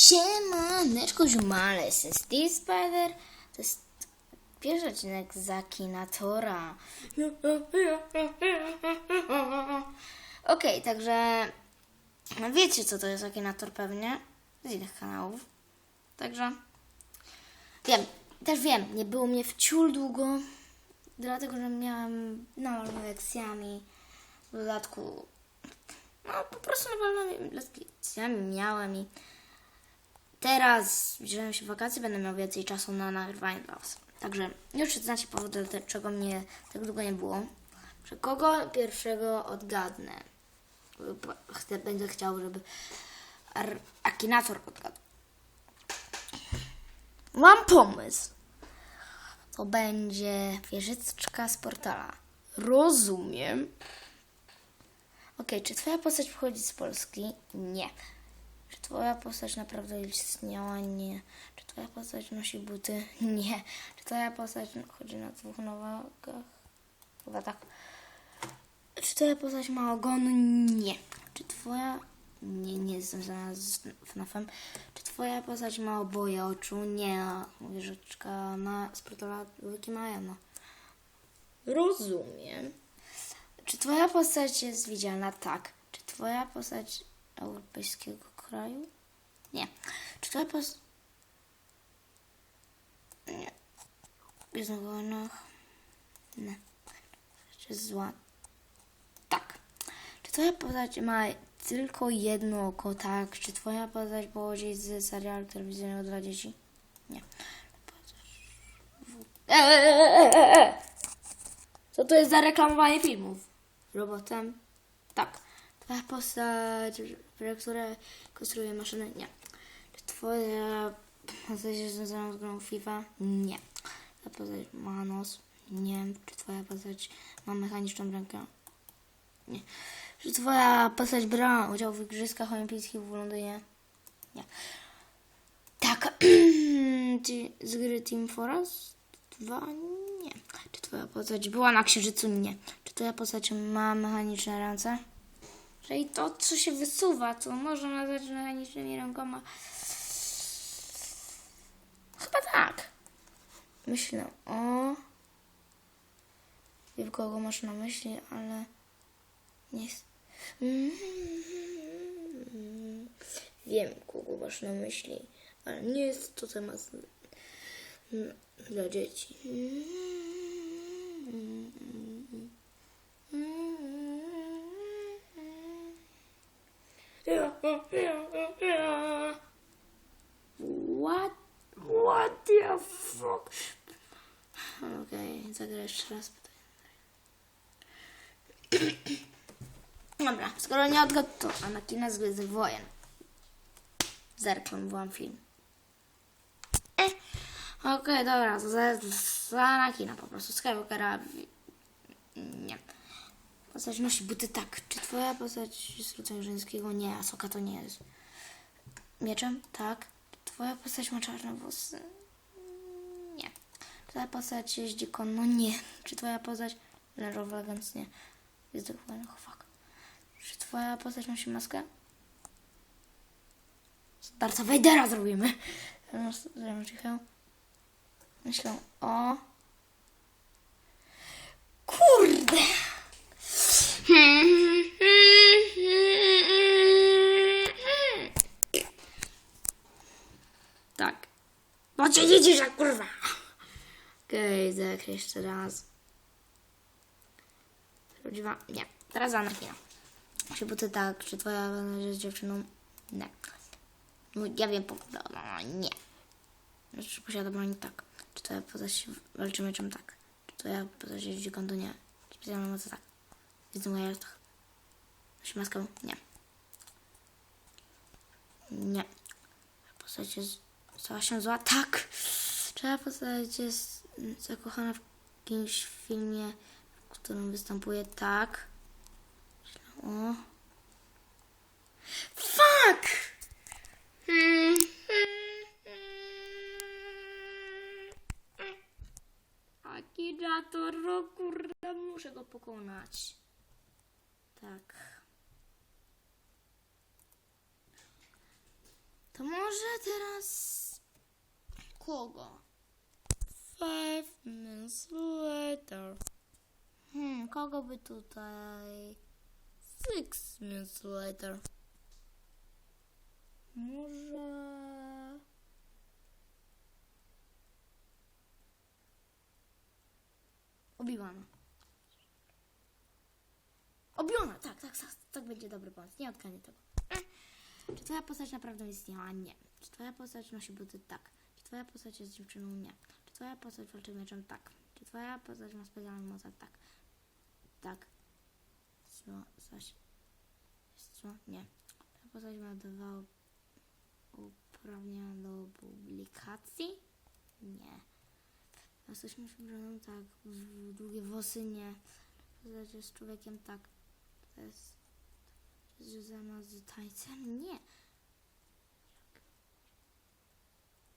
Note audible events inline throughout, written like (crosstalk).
Siemaneczko ziumale, jestem Steve Spider. To jest pierwszy odcinek z Akinatora. Okej, także wiecie co to jest Akinator pewnie z innych kanałów. Także wiem, też wiem, nie było mnie wciul długo, dlatego że miałam nawalone lekcjami. W dodatku, no po prostu nawalone lekcjami miałem i teraz zbliżają się wakacje, będę miał więcej czasu na nagrywanie dla Was. Także już znacie powód, dlaczego mnie tak długo nie było. Że kogo pierwszego odgadnę? Chcę, będę chciał, żeby Ar- Akinator odgadł. Mam pomysł. To będzie wieżyczka z portala. Rozumiem. Okej, czy twoja postać pochodzi z Polski? Nie. Czy twoja postać naprawdę istniała? Nie. Czy twoja postać nosi buty? (laughs) Nie. Czy twoja postać chodzi na dwóch nogach? Chyba tak. Czy twoja postać ma ogon? Nie. Czy twoja... Nie, nie jestem związana z FNAF-em. Czy twoja postać ma oboje oczu? Nie. Z portala Wiki Maja ma. Rozumiem. Czy twoja postać jest widzialna? Tak. Czy twoja postać europejskiego kraju? Nie. Czy twoja postać... Nie. Jest na wojnach? Nie. Jest zła? Tak. Czy twoja postać ma tylko jedno oko? Tak. Czy twoja postać pochodzi z serialu telewizyjnego dla dzieci? Nie. Co to jest za reklamowanie filmów? Robotem? Tak. Postać, która konstruuje maszyny? Nie. Czy twoja postać jest związana z grą FIFA? Nie. Twoja postać ma nos? Nie. Czy twoja postać ma mechaniczną rękę? Nie. Czy twoja postać brała udział w Igrzyskach Olimpijskich w Londynie? Nie. Tak. (clears throat) Czy z gry Team Forest 2? Nie. Czy twoja postać była na księżycu? Nie. Czy twoja postać ma mechaniczne ręce? Czyli to, co się wysuwa, to można nazwać mechanicznymi rękoma. Chyba tak. Myślę o... Wiem, kogo masz na myśli, ale... Nie... Wiem, kogo masz na myśli, ale nie jest to temat dla dzieci. The fuck? Okej, zagrę jeszcze raz. Dobra, skoro nie odgadł, to Anakina z Gwiezdnych Wojen. Zerknął film. E, Okej, dobra, to za, za Anakina po prostu. Skywalkera. Nie. Postać nosi buty tak. Czy twoja postać jest rodzaju żeńskiego? Nie, Asoka to nie jest. Mieczem? Tak. Twoja postać ma czarne włosy? Twoja postać jeździ konno? Nie. Czy twoja postać w Legends? Nie. Jest dokładnie, oh fuck. Czy twoja postać nosi maskę? Z Dartha Vadera zrobimy. Myślę o... Kurde! Tak. No cię nie cisza, kurwa! Okej, okay, jeszcze raz. Prawdziwa? Nie. Teraz Anakina. Czy buty tak? Czy twoja jest dziewczyną? Nie. No ja wiem, po... no, no, nie. Czy posiada broń? Tak. Czy twoja postać walczy mieczem? Tak. Czy twoja postać jeździ konto? Nie. Czy specjalna moc? Tak. Jest na jachtach. Nosi maskę? Nie. Nie. Postać jest... Stała się zła? Tak. Twoja postać jest zakochana w jakimś filmie, w którym występuje? Tak. O. Fuck! Akinator, no kurde, muszę go pokonać. Tak. To może teraz kogo? Five minutes later. Hmm, kogo by tutaj? Six minutes later. Może... Obiłana. Obiłana, tak, tak, tak, tak będzie dobry pomysł. Nie odkanie tego. Czy twoja postać naprawdę istniała? Nie. Czy twoja postać nosi buty? Tak. Czy twoja postać jest dziewczyną? Nie. Twoja postać walczy mieczem? Tak. Czy twoja postać ma specjalną moc? Tak. Tak. Co? Coś. Co? Nie. Ta postać ma dwa uprawnienia do publikacji? Nie. Jesteśmy przybraną? Tak. W długie włosy? Nie. Postać jest człowiekiem? Tak. To jest związana z tańcem? Nie.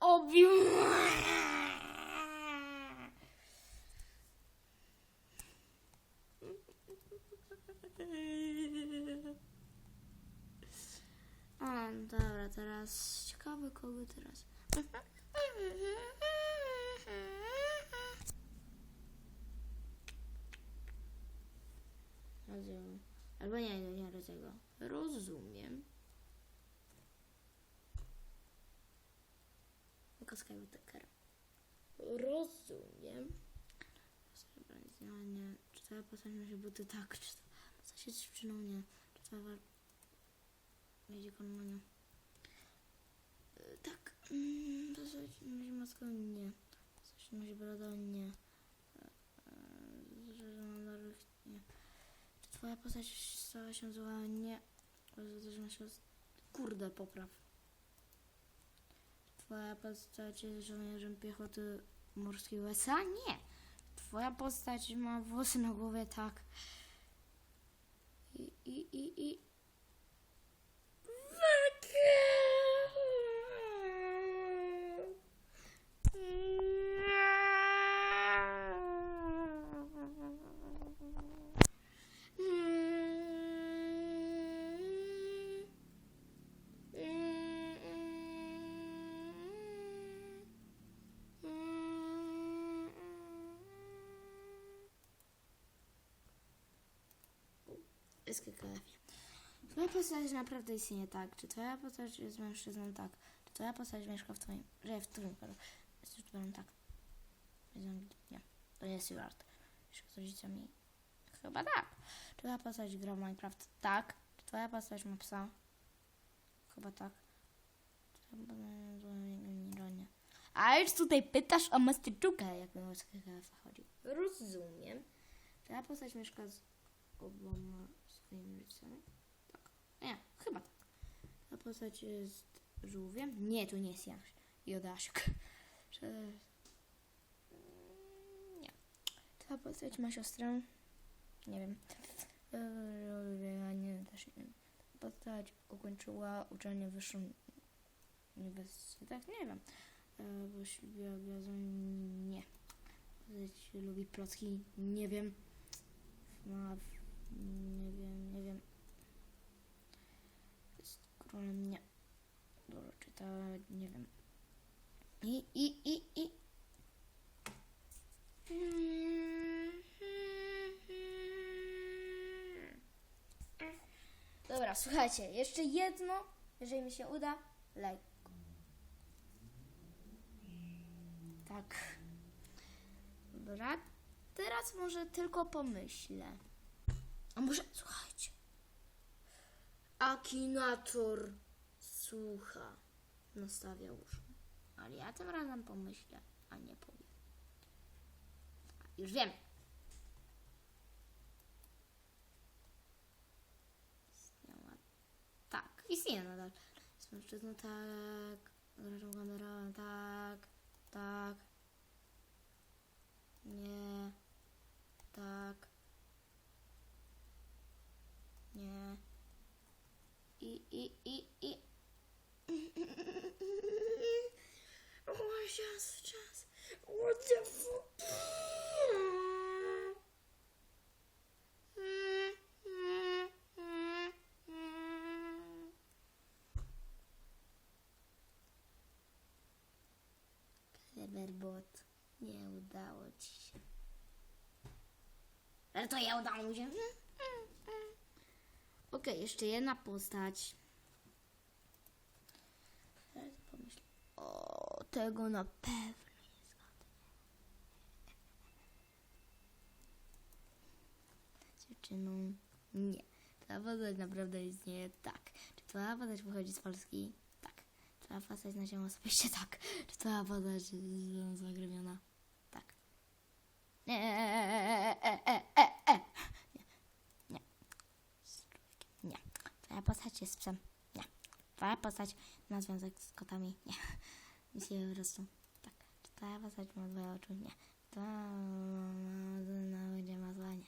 Obił. (laughs) A, dobra, teraz ciekawe kogo teraz. Rozumiem. Albo nie, nie, nie rodzego. Rozumiem. Jako Skywalker. Rozumiem. Nie, postać ma się buty? Tak. Czy twoja postać jest dziewczyną? Nie. Czy wa- Będzie konmonia? Tak. Mm, Postać nosi maskę? Nie. Postać nosi brodę? Nie. E, e, ruch? Nie. Czy twoja postać stała się zła? Nie. Zdarzyła się... Kurde, popraw. Twoja postać jest żołnierzem piechoty morskiej USA? Nie. Twoja postać ma włosy na głowie? Tak. I, i, i, SKKF. Twoja postać naprawdę istnieje, tak. Czy twoja postać jest mężczyzną, tak. Czy twoja postać mieszka w twoim... Że w twoim polu. Jest youtuberem, tak. Nie. To jest Stewart. Mieszka z rodzicami. Chyba tak. Czy twoja postać gra w Minecraft? Tak. Czy twoja postać ma psa? Chyba tak. Czy twoja postać... Nie. A już tutaj pytasz o Masterczuka, jak o chodzi. Rozumiem. Czy twoja postać mieszka z oboma swoimi rodzicami? Tak. Nie, chyba tak. Ta postać jest żółwiem? Nie, to nie jest Jaś. Jodasiuk. Czy... (laughs) Mm, Nie. Ta postać ma siostrę? Nie wiem. Eee, Nie, też nie wiem. Ta postać ukończyła uczelnię wyższą uniwersytet? Nie wiem. Eee, Bo gwiazdą? Nie. Postać lubi plotki? Nie wiem. Ma nie wiem, nie wiem. Jest królem, nie. Dużo czyta, nie wiem. I, i, i, i. Dobra, słuchajcie, jeszcze jedno, jeżeli mi się uda, like. Tak. Dobra, teraz może tylko pomyślę. A może, słuchajcie. Akinator słucha. Nastawia uszy. Ale ja tym razem pomyślę, a nie powiem. Już wiem. Istniała. Tak, istnieje nadal. Z mężczyzną tak. Zresztą kamerą tak. Tak. Nie. Tak. Nie. I, i, i, i. O, czas, czas. What the fuck? bot. Nie udało ci się. Ale to ja udało mi się. Mm, mm, mm. Okej, jeszcze jedna postać. Teraz pomyśl. O, tego na pewno. Dziewczyną nie. Twoja postać naprawdę istnieje? Tak. Czy twoja postać pochodzi z Polski? Tak. Twoja postać na się osobiście? Tak. Czy twoja postać jest zagremiona? Nie. Nie. Nie. Z. Twoja postać jest psem? Nie. Twoja postać ma związek z kotami? Nie. Nie po prostu. Tak. Czy twoja postać ma dwoje oczu? Nie. Twoja będzie ma zła? Nie.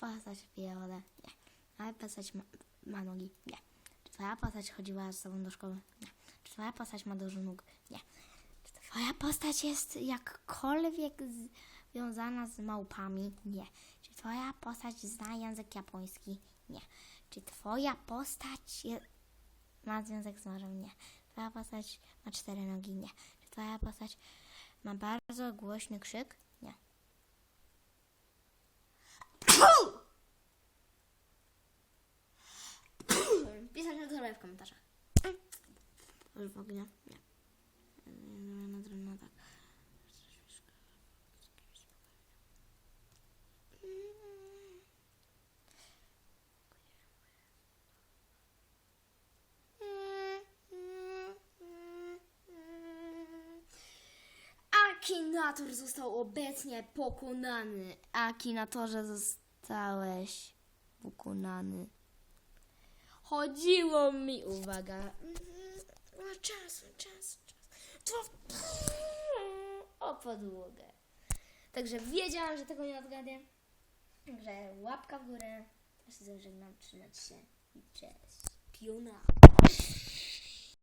Postać pije wodę? Nie. Twoja postać ma, ma nogi? Nie. Czy twoja postać chodziła z sobą do szkoły? Nie. Czy twoja postać ma dużo nóg? Nie. Czy twoja postać jest jakkolwiek związana z małpami? Nie. Czy twoja postać zna język japoński? Nie. Czy twoja postać je, ma związek z morzem? Nie. Twoja postać ma cztery nogi? Nie. Czy twoja postać ma bardzo głośny krzyk? Nie. Pisać na dole w komentarzach. Już w ogóle nie. No, no, no, tak. Akinator został obecnie pokonany. Akinatorze zostałeś pokonany. Chodziło mi, uwaga, o czas, czas, czas, to (laughs) o podłogę. Także wiedziałam, że tego nie odgadnę. Także łapka w górę. Ja się zażegnam, trzymać się cześć. Piona.